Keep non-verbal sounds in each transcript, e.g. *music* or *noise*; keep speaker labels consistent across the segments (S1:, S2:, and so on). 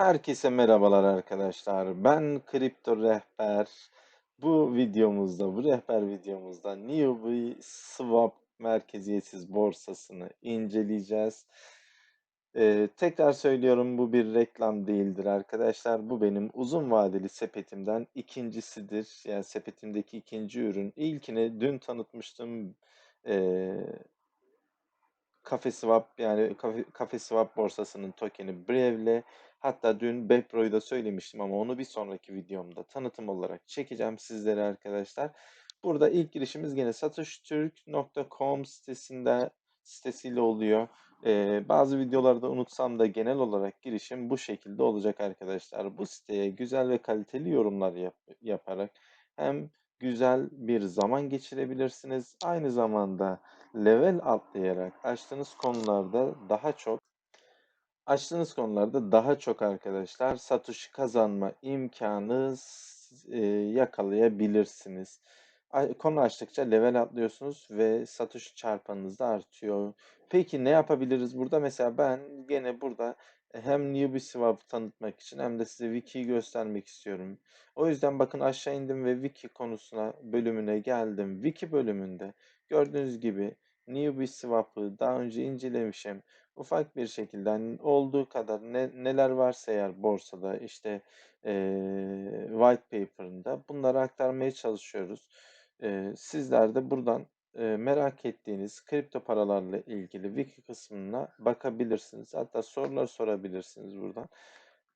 S1: Herkese merhabalar arkadaşlar. Ben Kripto Rehber. Bu videomuzda, bu rehber videomuzda Niobe Swap merkeziyetsiz borsasını inceleyeceğiz. Ee, tekrar söylüyorum bu bir reklam değildir arkadaşlar. Bu benim uzun vadeli sepetimden ikincisidir. Yani sepetimdeki ikinci ürün. İlkini dün tanıtmıştım. Ee, Swap yani Cafe, Swap borsasının tokeni Brev'le hatta dün Bepro'yu da söylemiştim ama onu bir sonraki videomda tanıtım olarak çekeceğim sizlere arkadaşlar. Burada ilk girişimiz gene satıştürk.com sitesinde sitesiyle oluyor. Ee, bazı videolarda unutsam da genel olarak girişim bu şekilde olacak arkadaşlar. Bu siteye güzel ve kaliteli yorumlar yap yaparak hem güzel bir zaman geçirebilirsiniz. Aynı zamanda level atlayarak açtığınız konularda daha çok açtığınız konularda daha çok arkadaşlar satış kazanma imkanı e, yakalayabilirsiniz. Konu açtıkça level atlıyorsunuz ve satış çarpanınız da artıyor. Peki ne yapabiliriz burada? Mesela ben gene burada hem Newbie tanıtmak için hem de size Wiki'yi göstermek istiyorum. O yüzden bakın aşağı indim ve Wiki konusuna bölümüne geldim. Wiki bölümünde gördüğünüz gibi Newbie Swap'ı daha önce incelemişim. Ufak bir şekilde hani olduğu kadar ne, neler varsa eğer borsada işte e, white paper'ında bunları aktarmaya çalışıyoruz. E, sizler de buradan e, merak ettiğiniz kripto paralarla ilgili wiki kısmına bakabilirsiniz. Hatta sorular sorabilirsiniz buradan.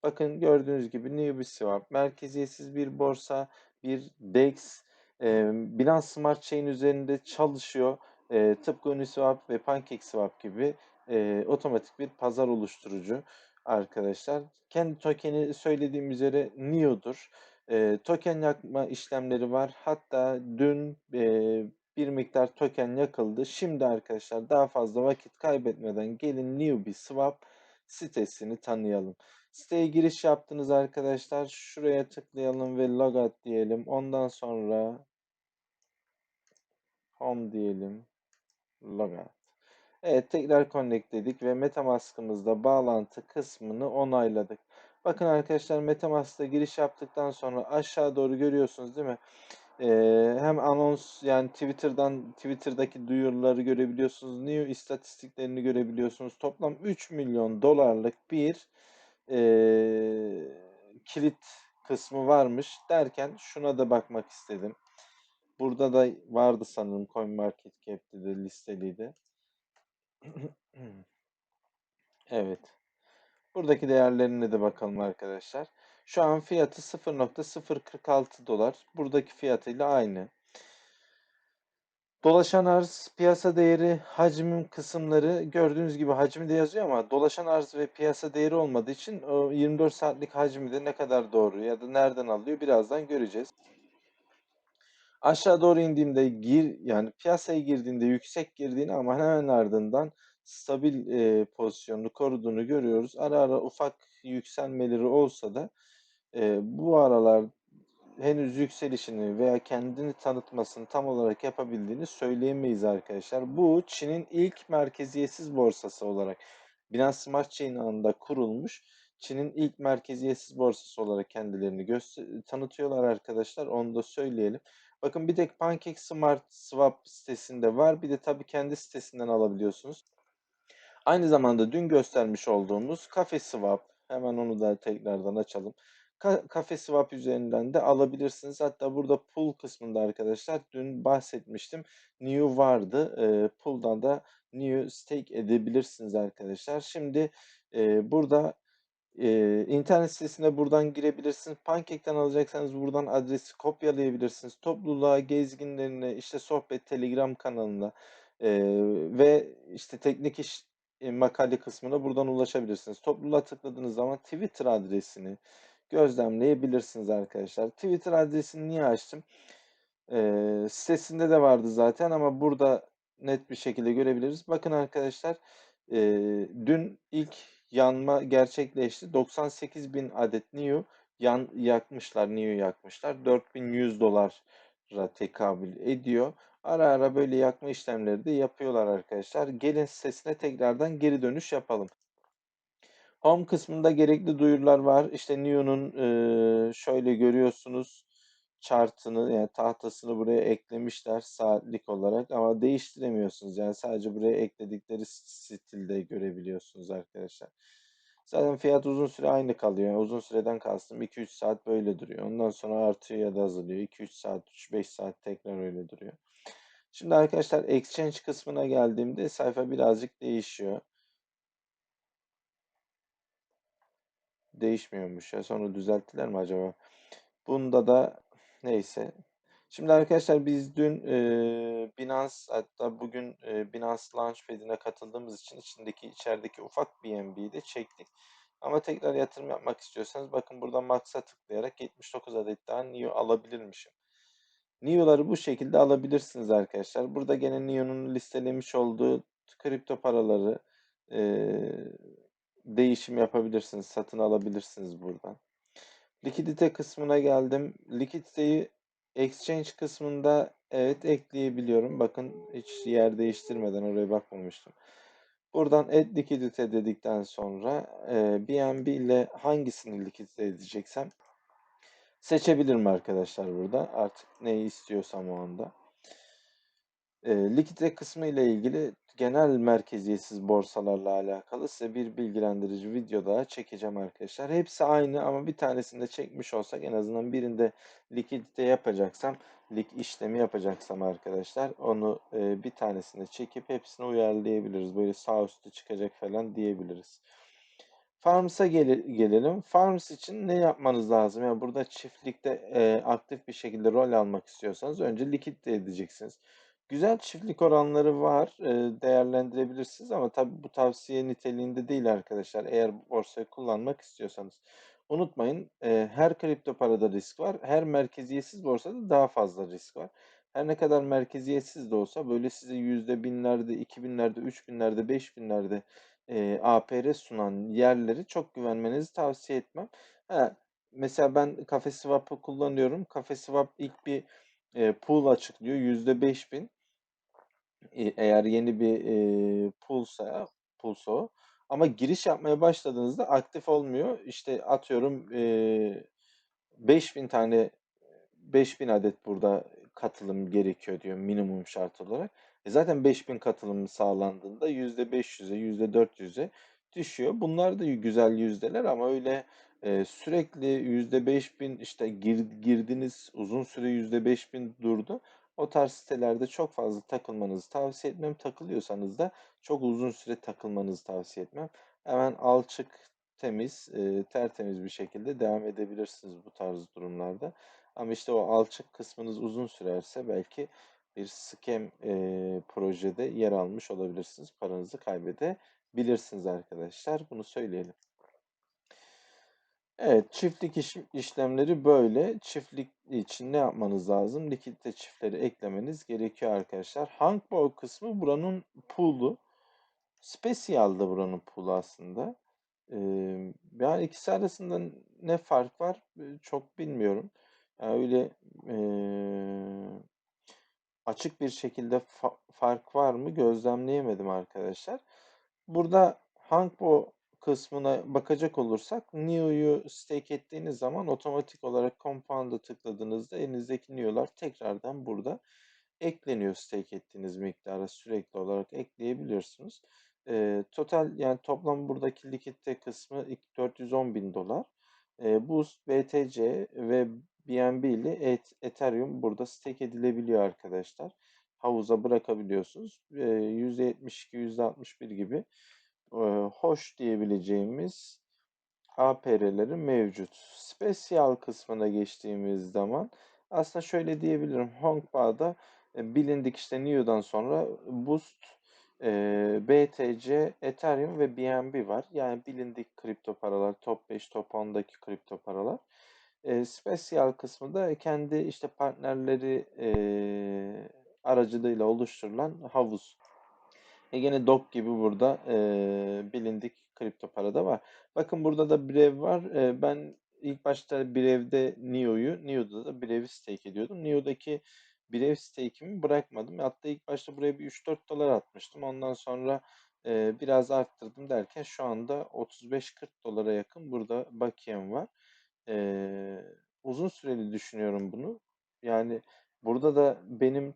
S1: Bakın gördüğünüz gibi NewBeSwap merkeziyetsiz bir borsa, bir DEX, e, Binance Smart Chain üzerinde çalışıyor. E, tıpkı Uniswap ve PancakeSwap gibi e, otomatik bir pazar oluşturucu arkadaşlar. Kendi tokeni söylediğim üzere NIO'dur. E, token yakma işlemleri var. Hatta dün e, bir miktar token yakıldı. Şimdi arkadaşlar daha fazla vakit kaybetmeden gelin Newbie Swap sitesini tanıyalım. Siteye giriş yaptınız arkadaşlar. Şuraya tıklayalım ve logout diyelim. Ondan sonra home diyelim. Logout. Evet tekrar connect dedik ve Metamask'ımızda bağlantı kısmını onayladık. Bakın arkadaşlar Metamask'ta giriş yaptıktan sonra aşağı doğru görüyorsunuz değil mi? Ee, hem anons yani Twitter'dan Twitter'daki duyuruları görebiliyorsunuz. New istatistiklerini görebiliyorsunuz. Toplam 3 milyon dolarlık bir e, kilit kısmı varmış derken şuna da bakmak istedim. Burada da vardı sanırım CoinMarketCap'te de listeliydi. *clears throat* evet. Buradaki değerlerine de bakalım arkadaşlar. Şu an fiyatı 0.046 dolar. Buradaki fiyatıyla aynı. Dolaşan arz, piyasa değeri, hacmin kısımları gördüğünüz gibi hacmi de yazıyor ama dolaşan arz ve piyasa değeri olmadığı için o 24 saatlik hacmi de ne kadar doğru ya da nereden alıyor birazdan göreceğiz. Aşağı doğru indiğimde gir yani piyasaya girdiğinde yüksek girdiğini ama hemen ardından stabil e, pozisyonunu koruduğunu görüyoruz. Ara ara ufak yükselmeleri olsa da e, bu aralar henüz yükselişini veya kendini tanıtmasını tam olarak yapabildiğini söyleyemeyiz arkadaşlar. Bu Çin'in ilk merkeziyetsiz borsası olarak Binance Smart Chain ağında kurulmuş. Çin'in ilk merkeziyetsiz borsası olarak kendilerini tanıtıyorlar arkadaşlar. Onu da söyleyelim. Bakın bir tek Pancake Smart Swap sitesinde var. Bir de tabii kendi sitesinden alabiliyorsunuz. Aynı zamanda dün göstermiş olduğumuz Cafe Swap. Hemen onu da tekrardan açalım. Cafe Swap üzerinden de alabilirsiniz. Hatta burada pool kısmında arkadaşlar dün bahsetmiştim. New vardı. E, pool'dan da new stake edebilirsiniz arkadaşlar. Şimdi e, burada e, internet sitesine buradan girebilirsiniz. Pancake'den alacaksanız buradan adresi kopyalayabilirsiniz. Topluluğa, gezginlerine, işte sohbet, telegram kanalına e, ve işte teknik iş e, makale kısmına buradan ulaşabilirsiniz. Topluluğa tıkladığınız zaman Twitter adresini gözlemleyebilirsiniz arkadaşlar. Twitter adresini niye açtım? E, sitesinde de vardı zaten ama burada net bir şekilde görebiliriz. Bakın arkadaşlar e, dün ilk yanma gerçekleşti. 98 bin adet NIO yan, yakmışlar, NIO yakmışlar. 4100 dolara tekabül ediyor. Ara ara böyle yakma işlemleri de yapıyorlar arkadaşlar. Gelin sitesine tekrardan geri dönüş yapalım. Home kısmında gerekli duyurular var. İşte NIO'nun e, şöyle görüyorsunuz chartını yani tahtasını buraya eklemişler saatlik olarak ama değiştiremiyorsunuz. Yani sadece buraya ekledikleri stilde görebiliyorsunuz arkadaşlar. Zaten fiyat uzun süre aynı kalıyor. Yani uzun süreden kastım 2-3 saat böyle duruyor. Ondan sonra artıyor ya da azalıyor. 2-3 saat, 3-5 saat tekrar öyle duruyor. Şimdi arkadaşlar exchange kısmına geldiğimde sayfa birazcık değişiyor. Değişmiyormuş ya. Sonra düzelttiler mi acaba? Bunda da neyse. Şimdi arkadaşlar biz dün e, Binance hatta bugün e, Binance Launchpad'ine katıldığımız için içindeki içerideki ufak BNB'yi de çektik. Ama tekrar yatırım yapmak istiyorsanız bakın burada Max'a tıklayarak 79 adet daha NIO alabilirmişim. NIO'ları bu şekilde alabilirsiniz arkadaşlar. Burada gene NIO'nun listelemiş olduğu kripto paraları e, değişim yapabilirsiniz, satın alabilirsiniz buradan. Likidite kısmına geldim. Likiditeyi exchange kısmında evet ekleyebiliyorum. Bakın hiç yer değiştirmeden oraya bakmamıştım. Buradan add likidite dedikten sonra e, BNB ile hangisini likidite edeceksem seçebilirim arkadaşlar burada. Artık neyi istiyorsam o anda. E, likidite kısmı ile ilgili genel merkeziyetsiz borsalarla alakalı size bir bilgilendirici video daha çekeceğim arkadaşlar. Hepsi aynı ama bir tanesinde çekmiş olsak en azından birinde likidite yapacaksam, lik işlemi yapacaksam arkadaşlar onu e, bir tanesinde çekip hepsini uyarlayabiliriz. Böyle sağ üstü çıkacak falan diyebiliriz. Farms'a gel gelelim. Farms için ne yapmanız lazım? Yani burada çiftlikte e, aktif bir şekilde rol almak istiyorsanız önce likidite edeceksiniz. Güzel çiftlik oranları var. Değerlendirebilirsiniz ama tabii bu tavsiye niteliğinde değil arkadaşlar. Eğer borsayı kullanmak istiyorsanız. Unutmayın her kripto parada risk var. Her merkeziyetsiz borsada daha fazla risk var. Her ne kadar merkeziyetsiz de olsa böyle size yüzde binlerde, iki binlerde, üç binlerde, beş binlerde e, APR sunan yerleri çok güvenmenizi tavsiye etmem. Ha, mesela ben CafeSwap'ı kullanıyorum. CafeSwap ilk bir e, pool açıklıyor. Yüzde beş bin. E, eğer yeni bir e, poolsa, poolsa o. Ama giriş yapmaya başladığınızda aktif olmuyor. İşte atıyorum e, 5000 tane 5000 adet burada katılım gerekiyor diyor minimum şart olarak. E zaten 5000 katılım sağlandığında %500'e, %400'e düşüyor. Bunlar da güzel yüzdeler ama öyle e, sürekli %5000 işte gir, girdiniz uzun süre %5000 durdu. O tarz sitelerde çok fazla takılmanızı tavsiye etmem. Takılıyorsanız da çok uzun süre takılmanızı tavsiye etmem. Hemen alçık, temiz, e, tertemiz bir şekilde devam edebilirsiniz bu tarz durumlarda. Ama işte o alçık kısmınız uzun sürerse belki bir scam e, projede yer almış olabilirsiniz. Paranızı kaybedebilirsiniz arkadaşlar. Bunu söyleyelim. Evet, çiftlik iş, işlemleri böyle. Çiftlik için ne yapmanız lazım? Likidite çiftleri eklemeniz gerekiyor arkadaşlar. Hangbow kısmı buranın pool'u. Special da buranın pool'u aslında. Ee, yani ikisi arasında ne fark var çok bilmiyorum. Yani öyle e, açık bir şekilde fa fark var mı gözlemleyemedim arkadaşlar. Burada Hangbo kısmına bakacak olursak NIO'yu stake ettiğiniz zaman otomatik olarak Compound'a tıkladığınızda elinizdeki NIO'lar tekrardan burada ekleniyor stake ettiğiniz miktara sürekli olarak ekleyebiliyorsunuz. E, total yani toplam buradaki likidite kısmı 410 bin dolar. E, Boost, BTC ve BNB ile Ethereum burada stake edilebiliyor arkadaşlar. Havuza bırakabiliyorsunuz. E, %72, %61 gibi e, hoş diyebileceğimiz APR'leri mevcut. Spesyal kısmına geçtiğimiz zaman aslında şöyle diyebilirim. Hongba'da e, bilindik işte NIO'dan sonra Boost, e, BTC, Ethereum ve BNB var. Yani bilindik kripto paralar, top 5, top 10'daki kripto paralar. E, spesyal kısmı kendi işte partnerleri e, aracılığıyla oluşturulan havuz. E gene DOG gibi burada e, bilindik kripto para da var. Bakın burada da Brev var. E, ben ilk başta Brev'de NIO'yu, NIO'da da Brev'i stake ediyordum. NIO'daki Brev stake'imi bırakmadım. Hatta ilk başta buraya bir 3-4 dolar atmıştım. Ondan sonra Eee, biraz arttırdım derken şu anda 35-40 dolara yakın burada bakiyem var. Eee, uzun süreli düşünüyorum bunu. Yani burada da benim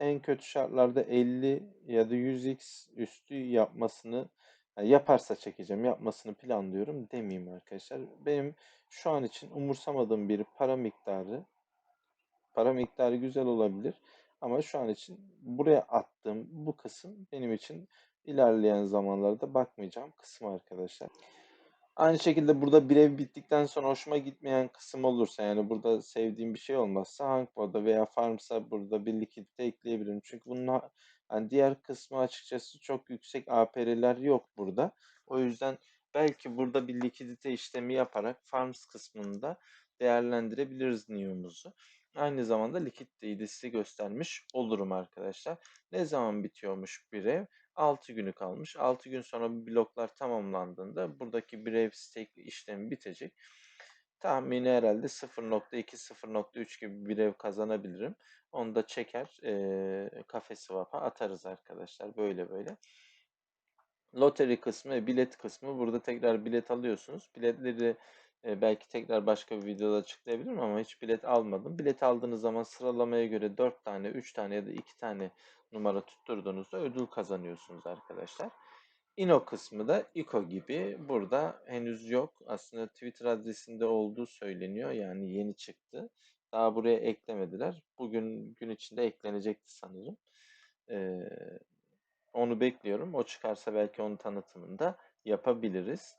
S1: en kötü şartlarda 50 ya da 100x üstü yapmasını yani yaparsa çekeceğim, yapmasını planlıyorum demeyeyim arkadaşlar. Benim şu an için umursamadığım bir para miktarı Para miktarı güzel olabilir ama şu an için buraya attığım bu kısım benim için ilerleyen zamanlarda bakmayacağım kısım arkadaşlar. Aynı şekilde burada bir ev bittikten sonra hoşuma gitmeyen kısım olursa yani burada sevdiğim bir şey olmazsa Hankbo'da veya Farms'a burada bir likidite ekleyebilirim. Çünkü bunun yani diğer kısmı açıkçası çok yüksek APR'ler yok burada. O yüzden belki burada bir likidite işlemi yaparak Farms kısmında değerlendirebiliriz Neo'muzu. Aynı zamanda likiditeyi de size göstermiş olurum arkadaşlar. Ne zaman bitiyormuş bir? 6 günü kalmış. 6 gün sonra bu bloklar tamamlandığında buradaki Brave stake işlemi bitecek. Tahmini herhalde 0.2-0.3 gibi bir ev kazanabilirim. Onu da çeker e, kafe swap'a atarız arkadaşlar. Böyle böyle. Lottery kısmı, bilet kısmı. Burada tekrar bilet alıyorsunuz. Biletleri e, belki tekrar başka bir videoda açıklayabilirim ama hiç bilet almadım. Bilet aldığınız zaman sıralamaya göre 4 tane, 3 tane ya da 2 tane numara tutturduğunuzda ödül kazanıyorsunuz arkadaşlar. Ino kısmı da ICO gibi burada henüz yok. Aslında Twitter adresinde olduğu söyleniyor. Yani yeni çıktı. Daha buraya eklemediler. Bugün gün içinde eklenecekti sanırım. Ee, onu bekliyorum. O çıkarsa belki onun tanıtımını da yapabiliriz.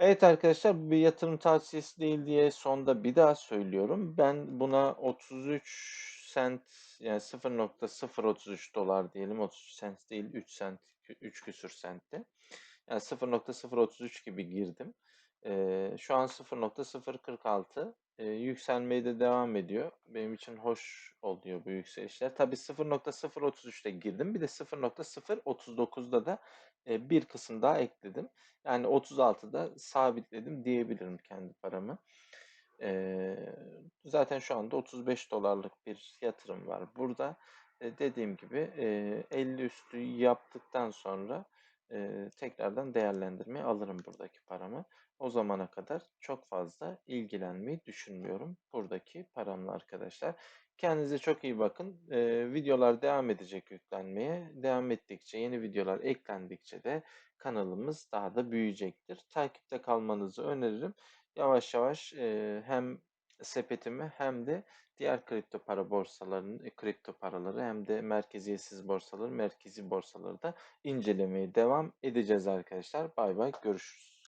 S1: Evet arkadaşlar bir yatırım tavsiyesi değil diye sonda bir daha söylüyorum. Ben buna 33 sent yani 0.033 dolar diyelim 33 sent değil 3 sent 3 küsür sentte. Yani 0.033 gibi girdim. Ee, şu an 0.046 ee, yükselmeye de devam ediyor. Benim için hoş oluyor bu yükselişler. Tabii 0.033'te girdim. Bir de 0.039'da da e, bir kısım daha ekledim. Yani 36'da sabitledim diyebilirim kendi paramı. E, zaten şu anda 35 dolarlık bir yatırım var burada. E, dediğim gibi e, 50 üstü yaptıktan sonra e, tekrardan değerlendirmeye alırım buradaki paramı. O zamana kadar çok fazla ilgilenmeyi düşünmüyorum buradaki paramla arkadaşlar. Kendinize çok iyi bakın. Ee, videolar devam edecek yüklenmeye. Devam ettikçe, yeni videolar eklendikçe de kanalımız daha da büyüyecektir. Takipte kalmanızı öneririm. Yavaş yavaş e, hem sepetimi hem de diğer kripto para borsalarının e, kripto paraları hem de merkeziyetsiz borsaları, merkezi borsaları da incelemeye devam edeceğiz arkadaşlar. Bay bay görüşürüz.